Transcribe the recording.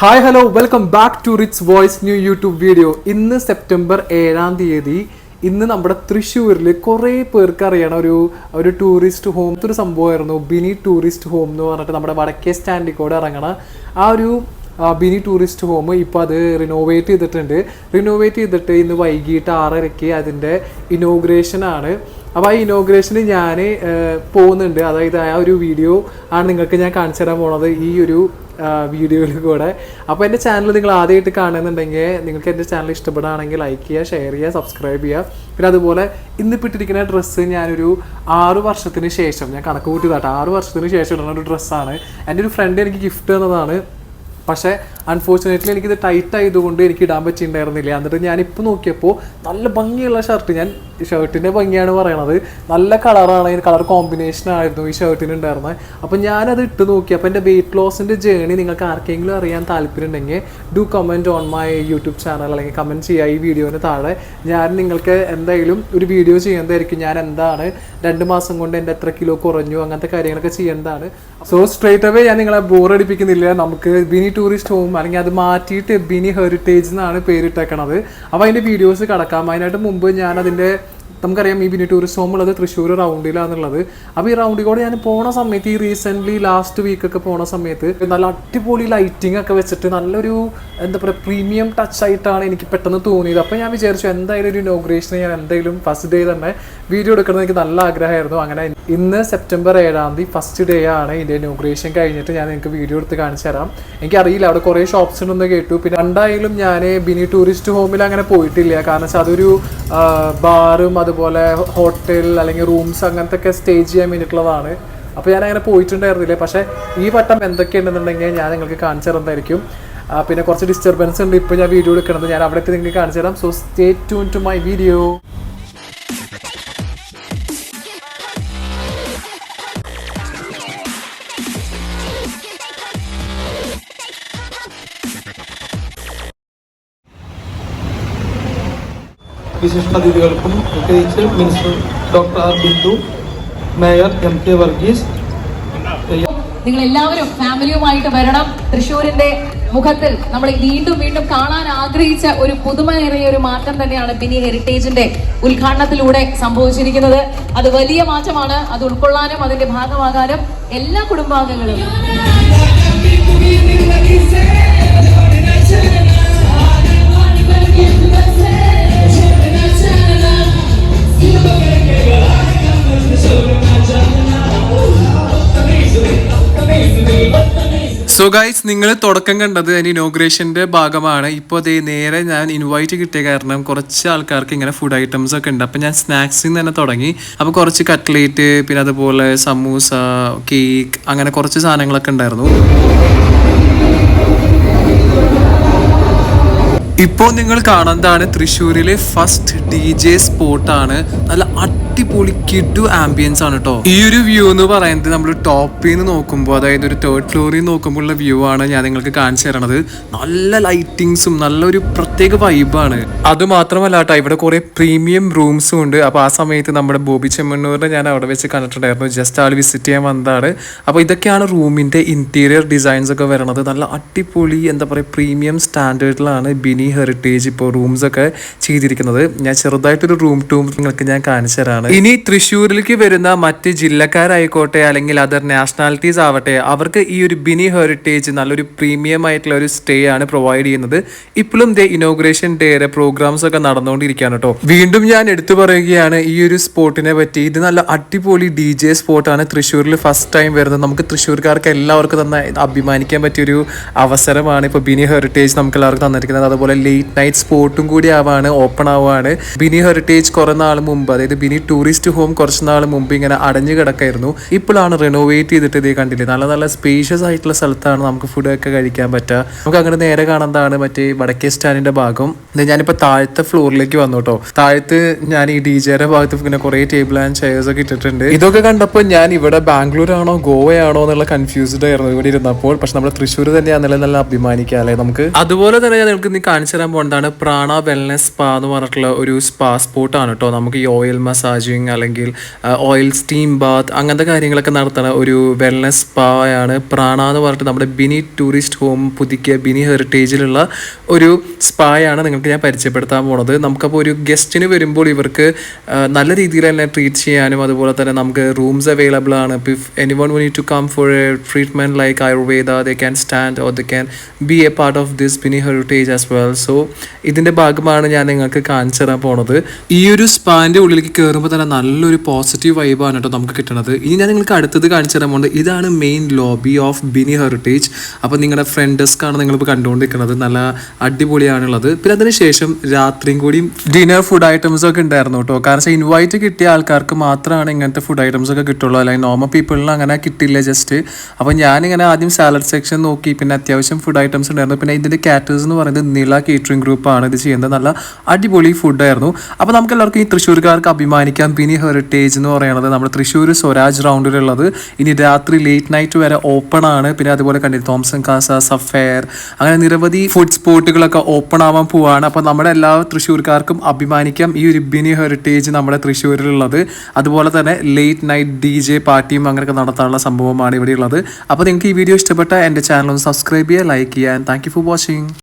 Hi hello welcome back to rich voice new YouTube video ഇന്ന് September ഏഴാം തീയതി. ഇന്ന് നമ്മുടെ തൃശ്ശൂരിൽ കുറേ പേർക്ക് അറിയണ ഒരു ഒരു ടൂറിസ്റ്റ് ഹോം ഒരു സംഭവമായിരുന്നു. ബിനി ടൂറിസ്റ്റ് ഹോം എന്ന് പറഞ്ഞിട്ട് നമ്മുടെ വടക്കേ സ്റ്റാൻഡിൽ കൂടെ ഇറങ്ങണ ആ ഒരു ബിനി ടൂറിസ്റ്റ് ഹോം ഇപ്പോൾ അത് റിനോവേറ്റ് ചെയ്തിട്ടുണ്ട്. റിനോവേറ്റ് ചെയ്തിട്ട് ഇന്ന് വൈകിട്ട് ആറരയ്ക്ക് അതിന്റെ ഇനോഗ്രേഷനാണ് അപ്പോൾ ആ ഇനോഗ്രേഷന് ഞാൻ പോകുന്നുണ്ട്. അതായത് ആ ഒരു വീഡിയോ ആണ് നിങ്ങൾക്ക് ഞാൻ കാണിച്ചു തരാൻ പോണത് ഈ ഒരു വീഡിയോയിൽ കൂടെ. അപ്പോൾ എന്റെ ചാനൽ നിങ്ങൾ ആദ്യമായിട്ട് കാണുന്നുണ്ടെങ്കിൽ നിങ്ങൾക്ക് എന്റെ ചാനൽ ഇഷ്ടപ്പെടുകയാണെങ്കിൽ ലൈക്ക് ചെയ്യുക ഷെയർ ചെയ്യുക സബ്സ്ക്രൈബ് ചെയ്യുക. പിന്നെ അതുപോലെ ഇന്നിപ്പോൾ ഇട്ടിരിക്കുന്ന ഡ്രസ്സ് ഞാനൊരു ആറ് വർഷത്തിന് ശേഷം ഞാൻ കണക്ക് കൂട്ടിയതാട്ടോ. ആറ് വർഷത്തിന് ശേഷം ഇടുന്ന ഒരു ഡ്രസ്സാണ് എന്റെ ഒരു ഫ്രണ്ട് എനിക്ക് ഗിഫ്റ്റ് തന്നതാണ്. പക്ഷേ അൺഫോർച്ചുനേറ്റ്ലി എനിക്കിത് ടൈറ്റ് ആയതുകൊണ്ട് എനിക്ക് ഇടാൻ പറ്റിയിട്ടുണ്ടായിരുന്നില്ല. എന്നിട്ട് ഞാനിപ്പോൾ നോക്കിയപ്പോൾ നല്ല ഭംഗിയുള്ള ഷർട്ട് ഞാൻ ഷർട്ടിന്റെ ഭംഗിയാണ് പറയണത്. നല്ല കളറാണ് കളർ കോമ്പിനേഷൻ ആയിരുന്നു ഈ ഷർട്ടിന് ഉണ്ടായിരുന്നത് അപ്പോൾ ഞാനത് ഇട്ട് നോക്കി. അപ്പോൾ എന്റെ വെയിറ്റ് ലോസിന്റെ ജേണി നിങ്ങൾക്ക് ആർക്കെങ്കിലും അറിയാൻ താല്പര്യം ഉണ്ടെങ്കിൽ do comment on my YouTube channel അല്ലെങ്കിൽ കമന്റ് ചെയ്യുക ഈ വീഡിയോന് താഴെ. ഞാൻ നിങ്ങൾക്ക് എന്തായാലും ഒരു വീഡിയോ ചെയ്യുന്നതായിരിക്കും. ഞാൻ എന്താണ് രണ്ട് മാസം കൊണ്ട് എന്റെ എത്ര കിലോ കുറഞ്ഞു അങ്ങനത്തെ കാര്യങ്ങളൊക്കെ ചെയ്യേണ്ടതാണ്. സോ സ്ട്രേറ്റ് അവേ ഞാൻ നിങ്ങളെ ബോർ അടിപ്പിക്കുന്നില്ല. നമുക്ക് ബിനി ടൂറിസ്റ്റ് ഹോം അല്ലെങ്കിൽ അത് മാറ്റിയിട്ട് ബിനി ഹെറിറ്റേജ് എന്നാണ് പേരിട്ടേക്കണത്. അപ്പോൾ അതിന്റെ വീഡിയോസ് കിടക്കാം. അതിനായിട്ട് മുമ്പ് ഞാൻ അതിന്റെ നമുക്കറിയാം ഈ ബിനി ടൂറിസ്റ്റ് ഹോം ഉള്ളത് തൃശ്ശൂർ റൗണ്ടിലാന്നുള്ളത് അപ്പോൾ ഈ റൗണ്ടിൽ കൂടെ ഞാൻ പോണ സമയത്ത് ഈ റീസെന്റ്ലി ലാസ്റ്റ് വീക്കൊക്കെ പോണ സമയത്ത് നല്ല അടിപൊളി ലൈറ്റിംഗ് ഒക്കെ വെച്ചിട്ട് നല്ലൊരു എന്താ പറയുക പ്രീമിയം ടച്ച് ആയിട്ടാണ് എനിക്ക് പെട്ടെന്ന് തോന്നിയത്. അപ്പോൾ ഞാൻ വിചാരിച്ചു എന്തായാലും ഒരു ഇനോഗ്രേഷൻ ഞാൻ എന്തായാലും ഫസ്റ്റ് ഡേ തന്നെ വീഡിയോ എടുക്കണം എനിക്ക് നല്ല ആഗ്രഹമായിരുന്നു. അങ്ങനെ ഇന്ന് സെപ്റ്റംബർ ഏഴാം തീയതി ഫസ്റ്റ് ഡേ ആണ് ഇതിന്റെ ഇനോഗ്രേഷൻ കഴിഞ്ഞിട്ട് ഞാൻ നിങ്ങൾക്ക് വീഡിയോ എടുത്ത് കാണിച്ചു തരാം. എനിക്കറിയില്ല അവിടെ കുറേ ഷോപ്സ് ഉണ്ടെന്ന് കേട്ടു. പിന്നെ രണ്ടായാലും ഞാൻ ബിനി ടൂറിസ്റ്റ് ഹോമിൽ അങ്ങനെ പോയിട്ടില്ല. കാരണം വെച്ചാൽ അതൊരു ബാറും അതുപോലെ ഹോട്ടൽ അല്ലെങ്കിൽ റൂംസ് അങ്ങനത്തെ ഒക്കെ സ്റ്റേ ചെയ്യാൻ വേണ്ടിയിട്ടുള്ളതാണ്. അപ്പോൾ ഞാൻ അങ്ങനെ പോയിട്ടുണ്ടായിരുന്നില്ല? പക്ഷേ ഈ വട്ടം എന്തൊക്കെയുണ്ടെന്നുണ്ടെങ്കിൽ ഞാൻ നിങ്ങൾക്ക് കാണിച്ചു തരുന്നതായിരിക്കും. പിന്നെ കുറച്ച് ഡിസ്റ്റർബൻസ് ഉണ്ട്. ഇപ്പോൾ ഞാൻ വീഡിയോ എടുക്കുന്നത് ഞാൻ അവിടെ എത്തി നിങ്ങൾക്ക് കാണിച്ചു തരാം. So stay to my video വിശിഷ്ട അതിഥികൾക്കും പ്രത്യേകിച്ച് minister doctor R Bindu mayor M K Varghese. നിങ്ങൾ എല്ലാവരും ഫാമിലിയുമായിട്ട് വരണം. തൃശ്ശൂരിന്റെ മുഖത്തിൽ നമ്മൾ വീണ്ടും വീണ്ടും കാണാൻ ആഗ്രഹിച്ച ഒരു പുതുമയേറിയ ഒരു മാറ്റം തന്നെയാണ് ബിനി ഹെറിറ്റേജിന്റെ ഉദ്ഘാടനത്തിലൂടെ സംഭവിച്ചിരിക്കുന്നത്. അത് വലിയ മാറ്റമാണ്. അത് ഉൾക്കൊള്ളാനും അതിന്റെ ഭാഗമാകാനും എല്ലാ കുടുംബാംഗങ്ങളും സോ ഗൈസ് നിങ്ങൾ തുടക്കം കണ്ടത് അതിന്റെ ഇനോഗ്രേഷന്റെ ഭാഗമാണ്. ഇപ്പോൾ അതേ നേരെ ഞാൻ ഇൻവൈറ്റ് കിട്ടിയ കാരണം കുറച്ച് ആൾക്കാർക്ക് ഇങ്ങനെ ഫുഡ് ഐറ്റംസ് ഒക്കെ ഉണ്ട്. അപ്പോൾ ഞാൻ സ്നാക്സിൽ നിന്ന് തന്നെ തുടങ്ങി. അപ്പോൾ കുറച്ച് കട്ട്ലേറ്റ് പിന്നെ അതുപോലെ സമൂസ കേക്ക് അങ്ങനെ കുറച്ച് സാധനങ്ങളൊക്കെ ഉണ്ടായിരുന്നു. ഇപ്പോൾ നിങ്ങൾ കാണുന്നതാണ് തൃശ്ശൂരിലെ ഫസ്റ്റ് ഡി ജെ സ്പോട്ടാണ് നല്ല അടിപൊളി കിഡു ആംബിയൻസ് ആണ് കേട്ടോ ഈ ഒരു വ്യൂ എന്ന് പറയുന്നത് നമ്മൾ ടോപ്പിൽ നിന്ന് നോക്കുമ്പോൾ അതായത് ഒരു തേർഡ് ഫ്ലോറിൽ നോക്കുമ്പോൾ ഉള്ള വ്യൂ ആണ് ഞാൻ നിങ്ങൾക്ക് കാണിച്ചു തരണത്. നല്ല ലൈറ്റിങ്സും നല്ലൊരു പ്രത്യേക വൈബാണ് അത് മാത്രമല്ല കേട്ടോ ഇവിടെ കുറേ പ്രീമിയം റൂംസും ഉണ്ട്. അപ്പോൾ ആ സമയത്ത് നമ്മുടെ ബോബി ചെമ്മണ്ണൂരിനെ ഞാൻ അവിടെ വെച്ച് കണ്ടിട്ടുണ്ടായിരുന്നു. ജസ്റ്റ് ആൾ വിസിറ്റ് ചെയ്യാൻ വന്നതാണ്. അപ്പോൾ ഇതൊക്കെയാണ് റൂമിന്റെ ഇന്റീരിയർ ഡിസൈൻസ് ഒക്കെ വരണത്. നല്ല അടിപൊളി എന്താ പറയുക പ്രീമിയം സ്റ്റാൻഡേർഡിലാണ് ബിനി ഹെറിറ്റേജ് ഇപ്പോൾ റൂംസ് ഒക്കെ ചെയ്തിരിക്കുന്നത്. ഞാൻ ചെറുതായിട്ടൊരു റൂം ടൂം നിങ്ങൾക്ക് ഞാൻ കാണിച്ചു തരാണ്. ഇനി തൃശ്ശൂരിലേക്ക് വരുന്ന മറ്റ് ജില്ലക്കാരായിക്കോട്ടെ അല്ലെങ്കിൽ അതർ നാഷണാലിറ്റീസ് ആവട്ടെ അവർക്ക് ഈ ഒരു ബിനി ഹെറിറ്റേജ് നല്ലൊരു പ്രീമിയം ആയിട്ടുള്ള ഒരു സ്റ്റേ ആണ് പ്രൊവൈഡ് ചെയ്യുന്നത്. ഇപ്പോഴും ദേ ഇനോഗ്രേഷൻ ഡേയുടെ പ്രോഗ്രാംസ് ഒക്കെ നടന്നുകൊണ്ടിരിക്കുകയാണ് കേട്ടോ. വീണ്ടും ഞാൻ എടുത്തു പറയുകയാണ് ഈ ഒരു സ്പോട്ടിനെ പറ്റി. ഇത് നല്ല അടിപൊളി ഡി ജെ സ്പോട്ടാണ് തൃശ്ശൂരിൽ ഫസ്റ്റ് ടൈം വരുന്നത്. നമുക്ക് തൃശ്ശൂർക്കാർക്ക് എല്ലാവർക്കും തന്നെ അഭിമാനിക്കാൻ പറ്റിയൊരു അവസരമാണ് ഇപ്പോൾ ബിനി ഹെറിറ്റേജ് നമുക്ക് എല്ലാവർക്കും തന്നിരിക്കുന്നത്. അതുപോലെ ലേറ്റ് നൈറ്റ് സ്പോട്ടും കൂടി ആവാണ് ഓപ്പൺ ആവുകയാണ് ബിനി ഹെറിറ്റേജ് കുറെ നാൾ മുമ്പ് അതായത് ബിനി ടൂറിസ്റ്റ് ഹോം കുറച്ച് നാൾ മുമ്പ് ഇങ്ങനെ അടഞ്ഞു കിടക്കായിരുന്നു. ഇപ്പോഴാണ് റിനോവേറ്റ് ചെയ്തിട്ട് ഇതേ കണ്ടില്ലേ? നല്ല നല്ല സ്പേഷ്യസ് ആയിട്ടുള്ള സ്ഥലത്താണ് നമുക്ക് ഫുഡ് ഒക്കെ കഴിക്കാൻ പറ്റുക. നമുക്ക് അങ്ങനെ നേരെ കാണുന്നതാണ് മറ്റേ വടക്കേ സ്റ്റാൻഡിന്റെ ഭാഗം. ഞാനിപ്പോൾ താഴത്തെ ഫ്ലോറിലേക്ക് വന്നു കേട്ടോ താഴത്ത് ഞാൻ ഈ ഡി ജെയുടെ ഭാഗത്ത് ഇങ്ങനെ കുറേ ടേബിൾ ആൻഡ് ചെയർസ് ഒക്കെ ഇട്ടിട്ടുണ്ട്. ഇതൊക്കെ കണ്ടപ്പോൾ ഞാൻ ഇവിടെ ബാംഗ്ലൂർ ആണോ ഗോവയാണോ എന്നുള്ള കൺഫ്യൂസ്ഡ് ആയിരുന്നു ഇവിടെ ഇരുന്നപ്പോൾ. പക്ഷെ നമ്മുടെ തൃശ്ശൂർ തന്നെയാണെന്നുള്ള നല്ല അഭിമാനിക്കാം അല്ലേ നമുക്ക്? അതുപോലെ തന്നെ ഞാൻ നിങ്ങൾക്ക് നീ കാണിച്ചു കാണിച്ചു തരാൻ പോകുന്നതാണ് പ്രാണ വെൽനെസ് സ്പാ എന്ന് പറഞ്ഞിട്ടുള്ള ഒരു സ്പാ സ്പോട്ടാണ് കേട്ടോ നമുക്ക് ഈ ഓയിൽ മസാജിങ് അല്ലെങ്കിൽ ഓയിൽ സ്റ്റീം ബാത്ത് അങ്ങനത്തെ കാര്യങ്ങളൊക്കെ നടത്തുന്ന ഒരു വെൽനെസ് സ്പായാണ് പ്രാണ എന്ന് പറഞ്ഞിട്ട് നമ്മുടെ ബിനി ടൂറിസ്റ്റ് ഹോം പുതുക്കിയ ബിനി ഹെറിറ്റേജിലുള്ള ഒരു സ്പായാണ് നിങ്ങൾക്ക് ഞാൻ പരിചയപ്പെടുത്താൻ പോണത്. നമുക്കപ്പോൾ ഒരു ഗസ്റ്റിന് വരുമ്പോൾ ഇവർക്ക് നല്ല രീതിയിൽ തന്നെ ട്രീറ്റ് ചെയ്യാനും അതുപോലെ തന്നെ നമുക്ക് റൂംസ് അവൈലബിൾ ആണ്. If any one we to come for a treatment like Ayurveda they can stand or they can be a part of this Bini heritage as well so ഇതിന്റെ ഭാഗമാണ് ഞാൻ നിങ്ങൾക്ക് കാണിച്ചു തരാൻ പോണത്. ഈ ഒരു സ്പാന്റെ ഉള്ളിലേക്ക് കയറുമ്പോൾ തന്നെ നല്ലൊരു പോസിറ്റീവ് വൈബാണ് കേട്ടോ നമുക്ക് കിട്ടുന്നത് ഇനി ഞാൻ നിങ്ങൾക്ക് അടുത്തത് കാണിച്ചു തരാൻ പോകുന്നത് ഇതാണ് main lobby of Bini heritage അപ്പോൾ നിങ്ങളുടെ ഫ്രണ്ട് ഡെസ്ക് ആണ് നിങ്ങളിപ്പോൾ കണ്ടുകൊണ്ടിരിക്കുന്നത് നല്ല അടിപൊളിയാണുള്ളത്. പിന്നെ അതിനുശേഷം രാത്രിയും കൂടിയും ഡിന്നർ ഫുഡ് ഐറ്റംസ് ഒക്കെ ഉണ്ടായിരുന്നു കേട്ടോ. കാരണം വെച്ചാൽ ഇൻവൈറ്റ് കിട്ടിയ ആൾക്കാർക്ക് മാത്രമാണ് ഇങ്ങനത്തെ ഫുഡ് ഐറ്റംസ് ഒക്കെ കിട്ടുള്ളൂ. അല്ലെങ്കിൽ നോർമൽ പീപ്പിളിന് അങ്ങനെ കിട്ടില്ല ജസ്റ്റ് അപ്പോൾ ഞാനിങ്ങനെ ആദ്യം സാലഡ് സെക്ഷൻ നോക്കി. പിന്നെ അത്യാവശ്യം ഫുഡ് ഐറ്റംസ് ഉണ്ടായിരുന്നു. പിന്നെ ഇതിന്റെ കാറ്റേഴ്സ് എന്ന് പറയുന്നത് നില കേറ്ററിംഗ് ഗ്രൂപ്പാണ് ഇത് ചെയ്യുന്നത്. നല്ല അടിപൊളി ഫുഡായിരുന്നു അപ്പോൾ നമുക്ക് എല്ലാവർക്കും ഈ തൃശ്ശൂർക്കാർക്ക് അഭിമാനിക്കാം. ബിനി ഹെറിറ്റേജ് എന്ന് പറയുന്നത് നമ്മുടെ തൃശ്ശൂർ സ്വരാജ് റൗണ്ടിലുള്ളത്. ഇനി രാത്രി ലേറ്റ് നൈറ്റ് വരെ ഓപ്പൺ ആണ്. പിന്നെ അതുപോലെ കണ്ടി തോംസൺ കാസ സഫയർ അങ്ങനെ നിരവധി ഫുഡ് സ്പോട്ടുകളൊക്കെ ഓപ്പൺ ആവാൻ പോവാണ്. അപ്പോൾ നമ്മുടെ എല്ലാ തൃശ്ശൂർക്കാർക്കും അഭിമാനിക്കാം. ഈ ഒരു ബിനി ഹെറിറ്റേജ് നമ്മുടെ തൃശ്ശൂരിലുള്ളത്. അതുപോലെ തന്നെ ലേറ്റ് നൈറ്റ് ഡി ജെ പാർട്ടിയും അങ്ങനെയൊക്കെ നടത്താനുള്ള സംഭവമാണ് ഇവിടെയുള്ളത്. അപ്പോൾ നിങ്ങൾക്ക് ഈ വീഡിയോ ഇഷ്ടപ്പെട്ട എന്റെ ചാനൽ ഒന്ന് സബ്സ്ക്രൈബ് ചെയ്യുക ലൈക്ക് ചെയ്യുക ആൻഡ് താങ്ക് ഫോർ വാച്ചിങ്